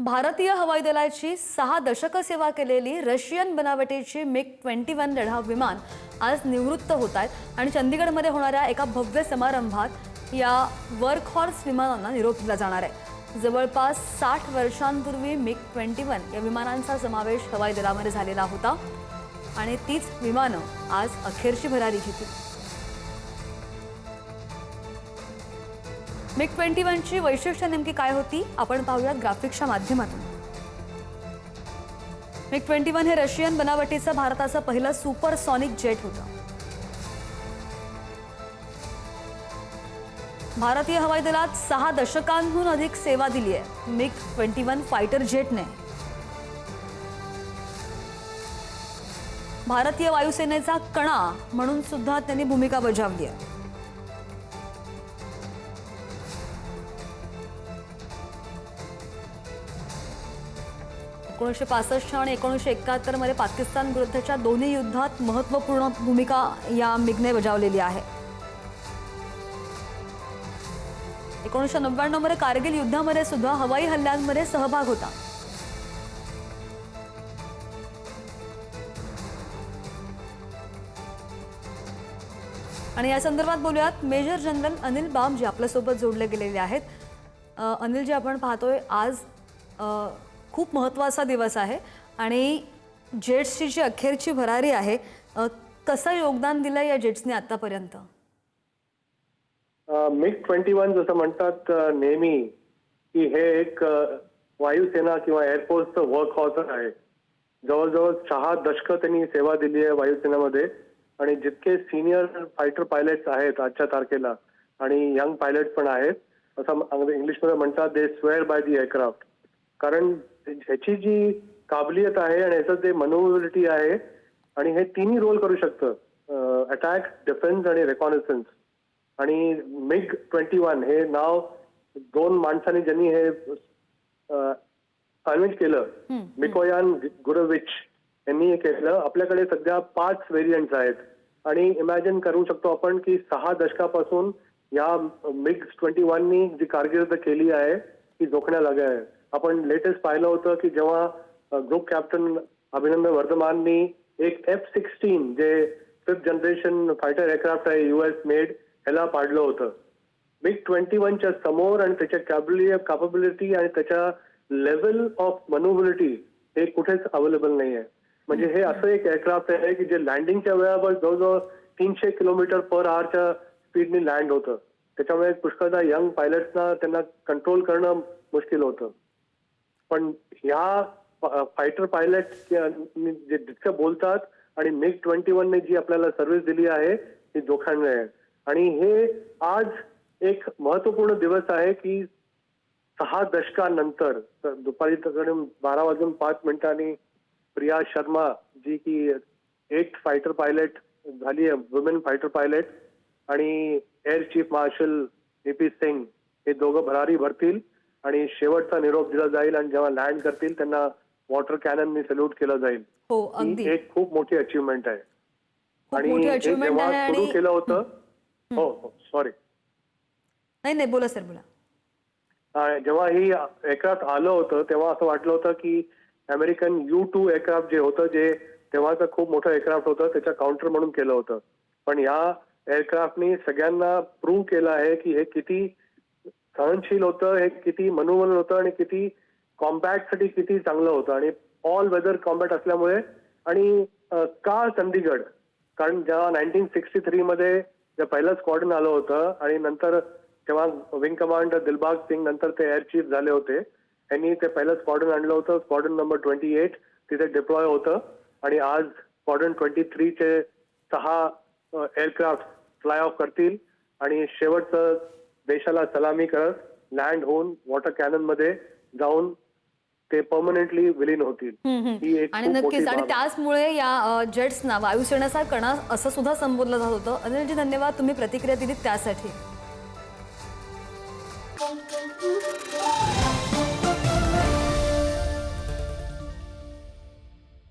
भारतीय हवाई दलाची सहा दशकं सेवा केलेली रशियन बनावटीची मिग ट्वेंटी वन लढाऊ विमान आज निवृत्त होत आहेत. आणि चंदीगडमध्ये होणाऱ्या एका भव्य समारंभात या वर्क हॉर्स विमानांना निरोप दिला जाणार आहे. जवळपास साठ वर्षांपूर्वी मिग ट्वेंटी वन या विमानांचा समावेश हवाई दलामध्ये झालेला होता. आणि तीच विमानं आज अखेरची भरारी घेतील. मिग ट्वेंटी वनची वैशिष्ट्य नेमकी काय होती? आपण पाहूयात ग्राफिक्सच्या माध्यमातून. मिग ट्वेंटी वन हे रशियन बनावटीचं भारताचं पहिलं सुपरसॉनिक जेट होतं. भारतीय हवाई दलात सहा दशकांहून अधिक सेवा दिली आहे मिग ट्वेंटी वन फायटर जेटने. भारतीय वायुसेनेचा कणा म्हणून सुद्धा त्यांनी भूमिका बजावली आहे. एकोणीसशे पासष्ट आणि एकोणीसशे एकाहत्तरमध्ये पाकिस्तान विरुद्धच्या दोन्ही युद्धात महत्त्वपूर्ण भूमिका या मिगने बजावलेली आहे. एकोणीसशे नव्याण्णवमध्ये कारगिल युद्धामध्ये सुद्धा हवाई हल्ल्यांमध्ये सहभाग होता. आणि या संदर्भात बोलूयात मेजर जनरल अनिल बाम जे आपल्यासोबत जोडले गेलेले आहेत. अनिलजी अनिल जे आपण पाहतोय आज खूप महत्त्वाचा दिवस आहे. आणि जेट्सची जी अखेरची भरारी आहे कसं योगदान दिलं या जेट्सने आतापर्यंत? मिग ट्वेंटी वन जसं म्हणतात नेहमी की हे एक वायुसेना किंवा एअरफोर्सचं वर्क हॉर्स आहे. जवळजवळ सहा दशकं त्यांनी सेवा दिली आहे वायुसेनेमध्ये. आणि जितके सिनियर फायटर पायलट्स आहेत आजच्या तारखेला आणि यंग पायलट पण आहेत असं इंग्लिशमध्ये म्हणतात they swear by the aircraft कारण ह्याची जी काबिलियत आहे आणि ह्याचं जे मनोबिलिटी आहे आणि हे तिन्ही रोल करू शकतं. अटॅक डिफेन्स आणि रेकॉनिसन्स आणि मिग ट्वेंटी वन हे नाव दोन माणसांनी ज्यांनी हे कन्व्हिन्स केलं मिकोयान गुरविच यांनी हे केलं. आपल्याकडे सध्या पाच व्हेरियंट्स आहेत. आणि इमॅजिन करू शकतो आपण की सहा दशकापासून या मिग ट्वेंटी वननी जी कारकीर्द केली आहे ती जोखण्या लागल्या आहे. आपण लेटेस्ट पाहिलं होतं की जेव्हा ग्रुप कॅप्टन अभिनंदन वर्धमाननी एक एफ सिक्स्टीन जे फिफ्थ जनरेशन फायटर एअरक्राफ्ट आहे युएस मेड ह्याला पाडलं होतं. मिग ट्वेंटी वनच्या समोर आणि त्याच्या कॅबिलिटी कॅपेबिलिटी आणि त्याच्या लेवल ऑफ मनोबिलिटी हे कुठेच अवेलेबल नाही आहे. म्हणजे हे असं एक एअरक्राफ्ट आहे की जे लँडिंगच्या वेळावर जवळजवळ तीनशे किलोमीटर पर आवरच्या स्पीडने लँड होतं. त्याच्यामुळे पुष्कळदा यंग पायलट्सना त्यांना कंट्रोल करणं मुश्किल होतं. पण ह्या फायटर पायलट जे जितकं बोलतात आणि मिग ट्वेंटी वनने जी आपल्याला सर्व्हिस दिली आहे ती जोखाणवी आहे. आणि हे आज एक महत्त्वपूर्ण दिवस आहे की सहा दशकानंतर दुपारी बारा वाजून पाच मिनिटांनी प्रिया शर्मा जी की एक फायटर पायलट झाली आहे वुमेन फायटर पायलट आणि air chief marshal A P Singh हे दोघं भरारी भरतील. आणि शेवटचा निरोप दिला जाईल आणि जेव्हा लँड करतील त्यांना वॉटर कॅनननी सल्यूट केलं जाईल. हो अगदी. एक खूप मोठी अचीवमेंट आहे. खूप आणि मोठी हे जेव्हा आहे सुरू आणि केलं होतं हो हो सॉरी नाही नाही बोला सर बोला. जेव्हा ही एअरक्राफ्ट आलं होतं तेव्हा असं वाटलं होतं की अमेरिकन यू टू एअरक्राफ्ट जे होतं जे तेव्हाचं खूप मोठं एअरक्राफ्ट होतं त्याच्या काउंटर म्हणून केलं होतं. पण या एअरक्राफ्टनी सगळ्यांना प्रूव्ह केलं आहे की हे किती सहनशील होतं हे किती मनोमन होतं आणि किती कॉम्बॅटसाठी किती चांगलं होतं. आणि ऑल वेदर कॉम्बॅट असल्यामुळे आणि का चंदीगड. कारण जेव्हा नाईन्टीन सिक्स्टी थ्रीमध्ये जे पहिलं स्क्वॉडन आलं होतं आणि नंतर तेव्हा विंग कमांड दिलबाग सिंग नंतर ते एअर चीफ झाले होते. त्यांनी ते पहिलं स्क्वॉडन आणलं होतं. स्क्वॉडन नंबर ट्वेंटी एट तिथे डिप्लॉय होतं. आणि आज स्क्वॉडन ट्वेंटी थ्रीचे सहा एअरक्राफ्ट फ्लाय ऑफ करतील. आणि शेवटचं देशाला सलामी करत लँड होऊन वॉटर कॅननमध्ये जाऊन ते पर्मनंटली विलीन होतील. आणि नक्कीच आणि त्याचमुळे या जेट्सना वायुसेनाचा कणा असं सुद्धा संबोधलं जात होतं. अनिलजी धन्यवाद. तुम्ही प्रतिक्रिया दिलीत त्यासाठी.